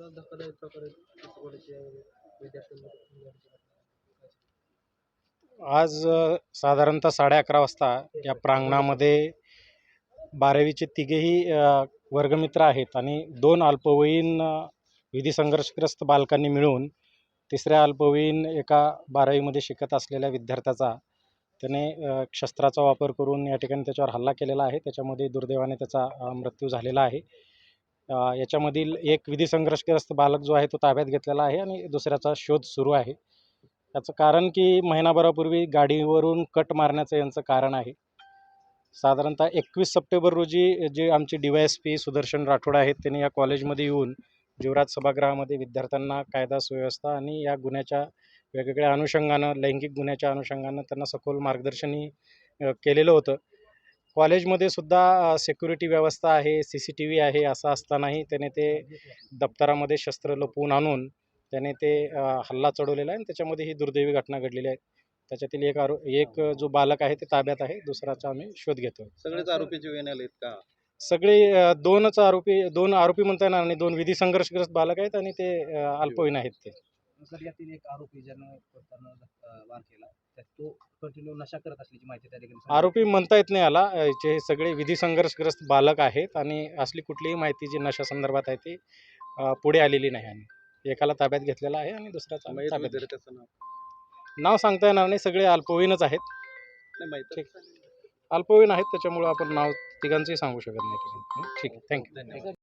धक्कादायक प्रकारे आज साधारणतः साडे अकरा वाजता या प्रांगणामध्ये बारावीचे तिघेही वर्गमित्र आहेत आणि दोन अल्पवयीन विधी संघर्षग्रस्त बालकांनी मिळून तिसऱ्या अल्पवयीन एका बारावीमध्ये शिकत असलेल्या विद्यार्थ्याचा त्याने शस्त्राचा वापर करून या ठिकाणी त्याच्यावर हल्ला केलेला आहे. त्याच्यामध्ये दुर्दैवाने त्याचा मृत्यू झालेला आहे. याच्यामधील एक विधी संघर्षग्रस्त बालक जो आहे तो ताब्यात घेतलेला आहे आणि दुसऱ्याचा शोध सुरू आहे. याचं कारण की महिनाभरापूर्वी गाडीवरून कट मारण्याचं यांचं कारण आहे. साधारणतः एकवीस सप्टेंबर रोजी जे आमचे D Y S P Sudarshan Rathod आहेत त्यांनी या कॉलेजमध्ये येऊन युवराज सभागृहामध्ये विद्यार्थ्यांना कायदा सुव्यवस्था आणि या गुन्ह्याच्या वेगवेगळ्या अनुषंगानं लैंगिक गुन्ह्याच्या अनुषंगानं त्यांना सखोल मार्गदर्शनही केलेलं होतं. कॉलेजमध्ये सुद्धा सिक्युरिटी व्यवस्था आहे सी सी टी व्ही आहे असं असतानाही त्याने ते दप्तरामध्ये शस्त्र लपवून आणून त्याने ते हल्ला चढवलेला आहे आणि त्याच्यामध्ये ही दुर्दैवी घटना घडलेली आहे. त्याच्यातील एक आरो एक जो बालक आहे ते ताब्यात आहे दुसराचा आम्ही शोध घेतो सगळेच आरोपी जीवन आलेत का? सगळे दोनच आरोपी दोन आरोपी म्हणता येणार नाही दोन विधी संघर्षग्रस्त बालक आहेत आणि ते अल्पवयीन आहेत ते. यातील एक आरोपी ज्यानं करताना वार केला त्यात तो कंटिन्यू नशा करत असल्याची माहिती त्या ठिकाणी आरोपी म्हणता येत नाही अ, जे सगळे विधी संघर्षग्रस्त बालक आहेत आणि असली कुठलीही माहिती जी नशा संदर्भात आहे ती पुढे आलेली नाही आणि एकाला ताब्यात घेतलेला आहे आणि दुसऱ्याचा नाव. नाव सांगता येणार नाही. सगळे अल्पवयीनच आहेत. माहीत ठीक. अल्पवयीन आहेत त्याच्यामुळं आपण नाव तिघांचंही सांगू शकत नाही. ठीक आहे. थँक्यू धन्यवाद.